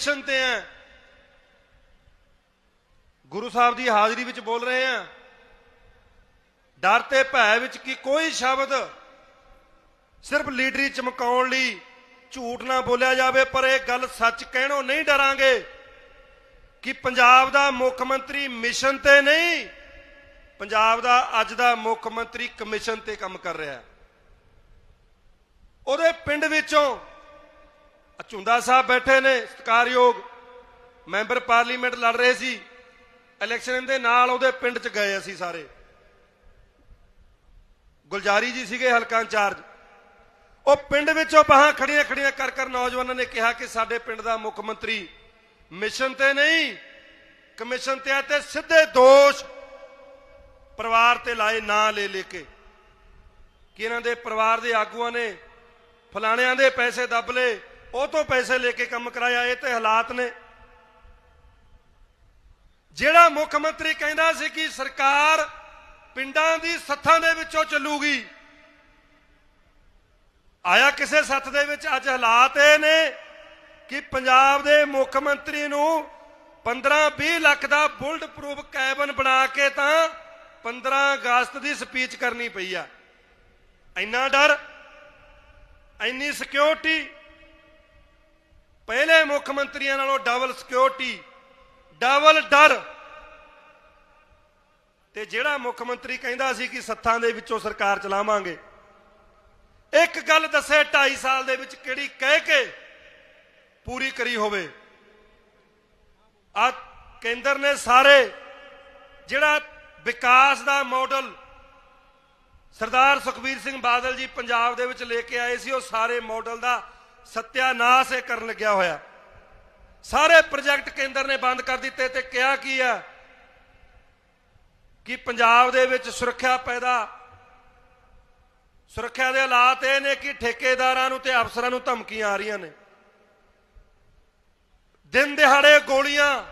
Mission ਤੇ ਆ ਗੁਰੂ ਸਾਹਿਬ ਦੀ ਹਾਜ਼ਰੀ ਵਿੱਚ ਬੋਲ ਰਹੇ ਆ। ਡਰ ਤੇ ਭੈ ਵਿੱਚ ਕਿ ਕੋਈ ਸ਼ਬਦ ਸਿਰਫ ਲੀਡਰੀ ਚਮਕਾਉਣ ਲਈ ਝੂਠ ਨਾ ਬੋਲਿਆ ਜਾਵੇ, ਪਰ ਇਹ ਗੱਲ ਸੱਚ ਕਹਿਣੋਂ ਨਹੀਂ ਡਰਾਂਗੇ ਕਿ ਪੰਜਾਬ ਦਾ ਮੁੱਖ ਮੰਤਰੀ ਮਿਸ਼ਨ ਤੇ ਨਹੀਂ, ਪੰਜਾਬ ਦਾ ਅੱਜ ਦਾ ਮੁੱਖ ਮੰਤਰੀ ਕਮਿਸ਼ਨ ਤੇ ਕੰਮ ਕਰ ਰਿਹਾ। ਉਹਦੇ ਪਿੰਡ ਵਿੱਚੋਂ ਅਚੁੰਦਾ ਸਾਹਿਬ ਬੈਠੇ ਨੇ, ਸਤਿਕਾਰਯੋਗ ਮੈਂਬਰ ਪਾਰਲੀਮੈਂਟ ਲੜ ਰਹੇ ਸੀ। ਇਲੈਕਸ਼ਨ ਦੇ ਨਾਲ ਉਹਦੇ ਪਿੰਡ 'ਚ ਗਏ ਅਸੀਂ ਸਾਰੇ। ਗੁਲਜਾਰੀ ਜੀ ਸੀਗੇ ਹਲਕਾ ਇੰਚਾਰਜ। ਉਹ ਪਿੰਡ ਵਿੱਚੋਂ ਬਾਹਾਂ ਖੜੀਆਂ ਖੜੀਆਂ ਕਰ ਕਰ ਨੌਜਵਾਨਾਂ ਨੇ ਕਿਹਾ ਕਿ ਸਾਡੇ ਪਿੰਡ ਦਾ ਮੁੱਖ ਮੰਤਰੀ ਮਿਸ਼ਨ ਤੇ ਨਹੀਂ, ਕਮਿਸ਼ਨ ਤੇ ਆ ਤੇ ਸਿੱਧੇ ਦੋਸ਼ ਪਰਿਵਾਰ ਤੇ ਲਾਏ ਨਾਂ ਲੈ ਲੈ ਕੇ। ਕਿ ਇਹਨਾਂ ਦੇ ਪਰਿਵਾਰ ਦੇ ਆਗੂਆਂ ਨੇ ਫਲਾਣਿਆਂ ਦੇ ਪੈਸੇ ਦੱਬ ਲਏ ਉਹ ਤੋਂ ਪੈਸੇ ਲੈ ਕੇ ਕੰਮ ਕਰਾਇਆ, ਇਹ ਤੇ ਹਾਲਾਤ ਨੇ। ਜਿਹੜਾ ਮੁੱਖ ਮੰਤਰੀ ਕਹਿੰਦਾ ਸੀ ਕਿ ਸਰਕਾਰ ਪਿੰਡਾਂ ਦੀ ਸੱਥਾਂ ਦੇ ਵਿੱਚੋਂ ਚੱਲੂਗੀ, ਆਇਆ ਕਿਸੇ ਸੱਥ ਦੇ ਵਿੱਚ? ਅੱਜ ਹਾਲਾਤ ਇਹ ਨੇ ਕਿ ਪੰਜਾਬ ਦੇ ਮੁੱਖ ਮੰਤਰੀ ਨੂੰ 15-20 ਲੱਖ ਦਾ ਬੁਲਟ ਪ੍ਰੂਫ ਕੈਬਨ ਬਣਾ ਕੇ ਤਾਂ 15 ਅਗਸਤ ਦੀ ਸਪੀਚ ਕਰਨੀ ਪਈ ਆ। ਇੰਨਾ ਡਰ, ਇੰਨੀ ਸਿਕਿਉਰਿਟੀ ਪਹਿਲੇ ਮੁੱਖ ਮੰਤਰੀਆਂ ਨਾਲੋਂ ਡਬਲ ਸਿਕਿਉਰਿਟੀ ਡਬਲ ਡਰ। ਤੇ ਜਿਹੜਾ ਮੁੱਖ ਮੰਤਰੀ ਕਹਿੰਦਾ ਸੀ ਕਿ ਸੱਥਾਂ ਦੇ ਵਿੱਚੋਂ ਸਰਕਾਰ ਚਲਾਵਾਂਗੇ, ਇੱਕ ਗੱਲ ਦੱਸੇ 2.5 ਸਾਲ ਦੇ ਵਿੱਚ ਕਿਹੜੀ ਕਹਿ ਕੇ ਪੂਰੀ ਕਰੀ ਹੋਵੇ। ਆ ਕੇਂਦਰ ਨੇ ਸਾਰੇ ਜਿਹੜਾ ਵਿਕਾਸ ਦਾ ਮਾਡਲ ਸਰਦਾਰ ਸੁਖਬੀਰ ਸਿੰਘ ਬਾਦਲ ਜੀ ਪੰਜਾਬ ਦੇ ਵਿੱਚ ਲੈ ਕੇ ਆਏ ਸੀ, ਉਹ ਸਾਰੇ ਮਾਡਲ ਦਾ ਸਤਿਆਨਾਸ਼ ਇਹ ਕਰਨ ਲੱਗਿਆ ਹੋਇਆ। ਸਾਰੇ ਪ੍ਰੋਜੈਕਟ ਕੇਂਦਰ ਨੇ ਬੰਦ ਕਰ ਦਿੱਤੇ ਤੇ ਕਿਹਾ ਕੀ ਆ? ਕਿ ਪੰਜਾਬ ਦੇ ਵਿੱਚ ਸੁਰੱਖਿਆ ਪੈਦਾ, ਸੁਰੱਖਿਆ ਦੇ ਹਾਲਾਤ ਇਹ ਨੇ ਕਿ ਠੇਕੇਦਾਰਾਂ ਨੂੰ ਤੇ ਅਫਸਰਾਂ ਨੂੰ ਧਮਕੀਆਂ ਆ ਰਹੀਆਂ ਨੇ। ਦਿਨ ਦਿਹਾੜੇ ਗੋਲੀਆਂ।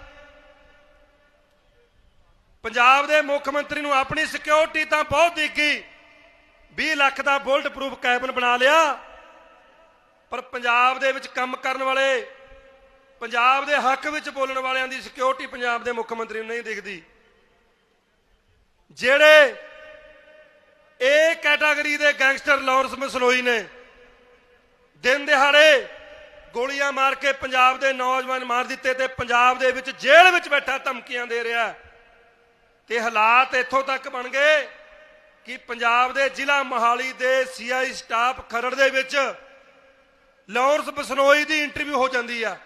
ਪੰਜਾਬ ਦੇ ਮੁੱਖ ਮੰਤਰੀ ਨੂੰ ਆਪਣੀ ਸਿਕਿਉਰਿਟੀ ਤਾਂ ਬਹੁਤ ਦਿੱਗੀ 20 ਲੱਖ ਦਾ ਬੁਲਟ ਪ੍ਰੂਫ ਕੈਬਨ ਬਣਾ ਲਿਆ। ਪਰ ਪੰਜਾਬ ਦੇ ਵਿੱਚ ਕੰਮ ਕਰਨ ਵਾਲੇ, ਪੰਜਾਬ ਦੇ ਹੱਕ ਵਿੱਚ ਬੋਲਣ ਵਾਲਿਆਂ ਦੀ ਸਿਕਿਉਰਿਟੀ ਪੰਜਾਬ ਦੇ ਮੁੱਖ ਮੰਤਰੀ ਨੂੰ ਨਹੀਂ ਦਿਖਦੀ। ਜਿਹੜੇ ਇਹ ਕੈਟਾਗਰੀ ਦੇ ਗੈਂਗਸਟਰ ਲਾਰੈਂਸ ਮਸਲੋਈ ਨੇ, ਦਿਨ ਦਿਹਾੜੇ ਗੋਲੀਆਂ ਮਾਰ ਕੇ ਪੰਜਾਬ ਦੇ ਨੌਜਵਾਨ ਮਾਰ ਦਿੱਤੇ ਤੇ ਪੰਜਾਬ ਦੇ ਵਿੱਚ ਜੇਲ੍ਹ ਵਿੱਚ ਬੈਠਾ ਧਮਕੀਆਂ ਦੇ ਰਿਹਾ ਤੇ ਹਾਲਾਤ ਇੱਥੋਂ ਤੱਕ ਬਣ ਗਏ ਕਿ ਪੰਜਾਬ ਦੇ ਜ਼ਿਲ੍ਹਾ ਮੋਹਾਲੀ ਦੇ ਸੀਆਈ ਸਟਾਫ ਖਰੜ ਦੇ ਵਿੱਚ ਲਾਰੈਂਸ ਬਸਨੋਈ ਦੀ ਇੰਟਰਵਿਊ ਹੋ ਜਾਂਦੀ ਆ।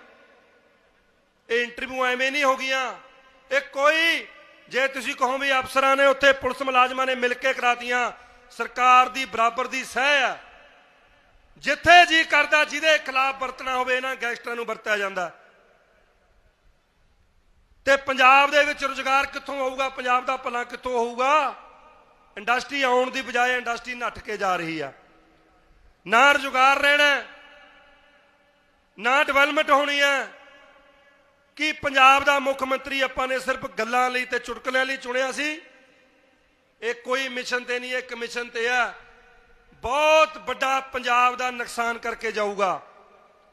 ਇਹ ਇੰਟਰਵਿਊ ਐਵੇਂ ਨਹੀਂ ਹੋ ਗਈਆਂ। ਇਹ ਕੋਈ, ਜੇ ਤੁਸੀਂ ਕਹੋ ਵੀ ਅਫਸਰਾਂ ਨੇ ਉੱਥੇ ਪੁਲਿਸ ਮੁਲਾਜ਼ਮਾਂ ਨੇ ਮਿਲ ਕੇ ਕਰਾਤੀਆਂ, ਸਰਕਾਰ ਦੀ ਬਰਾਬਰ ਦੀ ਸਹਿ ਆ। ਜਿੱਥੇ ਜੀ ਕਰਦਾ, ਜਿਹਦੇ ਖਿਲਾਫ ਵਰਤਣਾ ਹੋਵੇ, ਇਹਨਾਂ ਗੈਂਗਸਟਰਾਂ ਨੂੰ ਵਰਤਿਆ ਜਾਂਦਾ। ਤੇ ਪੰਜਾਬ ਦੇ ਵਿੱਚ ਰੁਜ਼ਗਾਰ ਕਿੱਥੋਂ ਆਊਗਾ ਪੰਜਾਬ ਦਾ ਭਲਾ ਕਿੱਥੋਂ ਹੋਊਗਾ? ਇੰਡਸਟਰੀ ਆਉਣ ਦੀ ਬਜਾਏ ਇੰਡਸਟਰੀ ਨੱਠ ਕੇ ਜਾ ਰਹੀ ਆ। ਨਾ ਰੁਜ਼ਗਾਰ ਰਹਿਣਾ ਨਾ ਡਿਵੈਲਪਮੈਂਟ ਹੋਣੀ ਹੈ। ਕਿ ਪੰਜਾਬ ਦਾ ਮੁੱਖ ਮੰਤਰੀ ਆਪਾਂ ਨੇ ਸਿਰਫ ਗੱਲਾਂ ਲਈ ਤੇ ਚੁਟਕਲਿਆਂ ਲਈ ਚੁਣਿਆ ਸੀ? ਇਹ ਕੋਈ ਮਿਸ਼ਨ ਤੇ ਨਹੀਂ, ਇਹ ਕਮਿਸ਼ਨ ਤੇ ਆ। ਬਹੁਤ ਵੱਡਾ ਪੰਜਾਬ ਦਾ ਨੁਕਸਾਨ ਕਰਕੇ ਜਾਊਗਾ।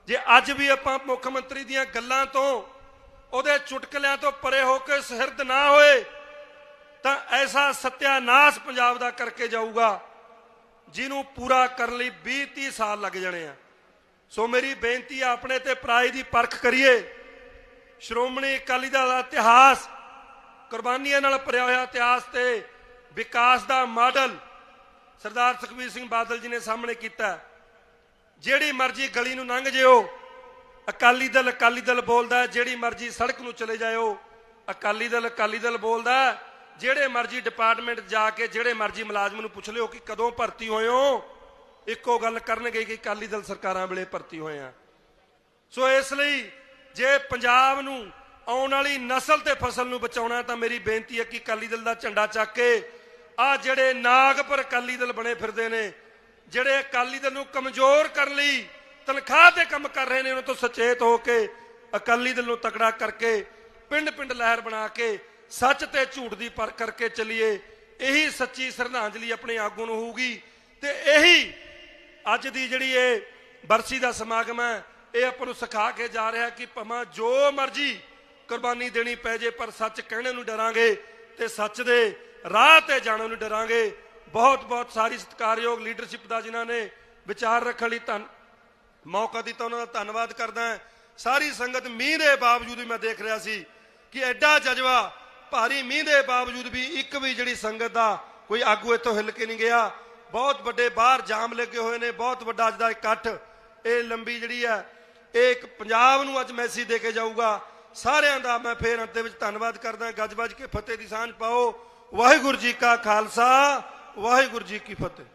ਜੇ ਅੱਜ ਵੀ ਆਪਾਂ ਮੁੱਖ ਮੰਤਰੀ ਦੀਆਂ ਗੱਲਾਂ ਤੋਂ, ਉਹਦੇ ਚੁਟਕਲਿਆਂ ਤੋਂ ਪਰੇ ਹੋ ਕੇ ਸਿਰਦ ਨਾ ਹੋਏ, ਤਾਂ ਐਸਾ ਸਤਿਆਨਾਸ਼ ਪੰਜਾਬ ਦਾ ਕਰਕੇ ਜਾਊਗਾ, ਜਿਹਨੂੰ ਪੂਰਾ ਕਰਨ ਲਈ 20 30 ਸਾਲ ਲੱਗ ਜਾਣੇ ਆ। ਸੋ ਮੇਰੀ ਬੇਨਤੀ ਆ ਆਪਣੇ ਤੇ ਪਰਾਈ ਦੀ ਪਰਖ ਕਰੀਏ। ਸ਼੍ਰੋਮਣੀ ਅਕਾਲੀ ਦਲ ਦਾ ਇਤਿਹਾਸ ਕੁਰਬਾਨੀਆਂ ਨਾਲ ਭਰਿਆ ਹੋਇਆ ਇਤਿਹਾਸ ਤੇ ਵਿਕਾਸ ਦਾ ਮਾਡਲ ਸਰਦਾਰ ਸੁਖਬੀਰ ਸਿੰਘ ਬਾਦਲ ਜੀ ਨੇ ਸਾਹਮਣੇ ਕੀਤਾ ਜਿਹੜੀ ਮਰਜ਼ੀ ਗਲੀ ਨੂੰ ਲੰਘ ਜਿਓ, ਅਕਾਲੀ ਦਲ ਅਕਾਲੀ ਦਲ ਬੋਲਦਾ ਜਿਹੜੀ ਮਰਜ਼ੀ ਸੜਕ ਨੂੰ ਚਲੇ ਜਾਇਓ, ਅਕਾਲੀ ਦਲ ਅਕਾਲੀ ਦਲ ਬੋਲਦਾ ਜਿਹੜੇ ਮਰਜ਼ੀ ਡਿਪਾਰਟਮੈਂਟ ਜਾ ਕੇ, ਜਿਹੜੇ ਮਰਜ਼ੀ ਮੁਲਾਜ਼ਮ ਨੂੰ ਪੁੱਛ ਲਿਓ ਕਿ ਕਦੋਂ ਭਰਤੀ ਹੋਏ ਹੋ ਇੱਕੋ ਗੱਲ ਕਰਨਗੇ ਕਿ ਅਕਾਲੀ ਦਲ ਸਰਕਾਰਾਂ ਵੇਲੇ ਭਰਤੀ ਹੋਏ ਆ। ਸੋ ਇਸ ਲਈ ਜੇ ਪੰਜਾਬ ਨੂੰ ਆਉਣ ਵਾਲੀ ਨਸਲ ਤੇ ਫਸਲ ਨੂੰ ਬਚਾਉਣਾ ਤਾਂ ਮੇਰੀ ਬੇਨਤੀ ਹੈ ਕਿ ਅਕਾਲੀ ਦਲ ਦਾ ਝੰਡਾ ਚੱਕ ਕੇ ਆ ਜਿਹੜੇ ਨਾਗਪੁਰ ਅਕਾਲੀ ਦਲ ਬਣੇ ਫਿਰਦੇ ਨੇ, ਜਿਹੜੇ ਅਕਾਲੀ ਦਲ ਨੂੰ ਕਮਜ਼ੋਰ ਕਰਨ ਲਈ ਤਨਖਾਹ ਤੇ ਕੰਮ ਕਰ ਰਹੇ ਨੇ, ਉਹਨਾਂ ਤੋਂ ਸੁਚੇਤ ਹੋ ਕੇ ਅਕਾਲੀ ਦਲ ਨੂੰ ਤਕੜਾ ਕਰਕੇ ਪਿੰਡ ਪਿੰਡ ਲਹਿਰ ਬਣਾ ਕੇ ਸੱਚ ਤੇ ਝੂਠ ਦੀ ਪਰ ਕਰਕੇ ਚੱਲੀਏ। ਇਹੀ ਸੱਚੀ ਸ਼ਰਧਾਂਜਲੀ ਆਪਣੇ ਆਗੂ ਨੂੰ ਹੋਊਗੀ ਤੇ ਇਹੀ ਅੱਜ ਦੀ ਜਿਹੜੀ ਇਹ ਬਰਸੀ ਦਾ ਸਮਾਗਮ ਹੈ, ਇਹ ਆਪਾਂ ਨੂੰ ਸਿਖਾ ਕੇ ਜਾ ਰਿਹਾ ਕਿ ਭਾਵੇਂ ਜੋ ਮਰਜ਼ੀ ਕੁਰਬਾਨੀ ਦੇਣੀ ਪੈ ਜੇ, ਪਰ ਸੱਚ ਕਹਿਣੇ ਨੂੰ ਡਰਾਂਗੇ ਤੇ ਸੱਚ ਦੇ ਰਾਹ ਤੇ ਜਾਣ ਨੂੰ ਡਰਾਂਗੇ। ਬਹੁਤ ਬਹੁਤ ਸਾਰੀ ਸਤਿਕਾਰਯੋਗ ਲੀਡਰਸ਼ਿਪ ਦਾ ਜਿਨ੍ਹਾਂ ਨੇ ਵਿਚਾਰ ਰੱਖਣ ਲਈ ਧੰਨ ਮੌਕਾ ਦਿੱਤਾ, ਉਹਨਾਂ ਦਾ ਧੰਨਵਾਦ ਕਰਦਾ ਹਾਂ। ਸਾਰੀ ਸੰਗਤ ਮੀਂਹ ਦੇ ਬਾਵਜੂਦ ਵੀ ਮੈਂ ਦੇਖ ਰਿਹਾ ਸੀ ਕਿ ਐਡਾ ਜਜ਼ਬਾ, ਭਾਰੀ ਮੀਂਹ ਦੇ ਬਾਵਜੂਦ ਵੀ ਇੱਕ ਵੀ ਜਿਹੜੀ ਸੰਗਤ ਦਾ ਕੋਈ ਆਗੂ ਇੱਥੋਂ ਹਿੱਲ ਕੇ ਨਹੀਂ ਗਿਆ। ਬਹੁਤ ਵੱਡੇ ਬਾਹਰ ਜਾਮ ਲੱਗੇ ਹੋਏ ਨੇ, ਬਹੁਤ ਵੱਡਾ ਅੱਜ ਦਾ ਇਕੱਠ। ਇਹ ਲੰਬੀ ਜਿਹੜੀ ਹੈ, ਇਹ ਇੱਕ ਪੰਜਾਬ ਨੂੰ ਅੱਜ ਮੈਸੇਜ ਦੇ ਕੇ ਜਾਊਗਾ। ਸਾਰਿਆਂ ਦਾ ਮੈਂ ਫੇਰ ਅੰਤ ਦੇ ਵਿੱਚ ਧੰਨਵਾਦ ਕਰਦਾ ਗੱਜ ਵੱਜ ਕੇ ਫਤਿਹ ਦੀ ਸਾਂਝ ਪਾਓ। ਵਾਹਿਗੁਰੂ ਜੀ ਕਾ ਖਾਲਸਾ, ਵਾਹਿਗੁਰੂ ਜੀ ਕੀ ਫਤਿਹ।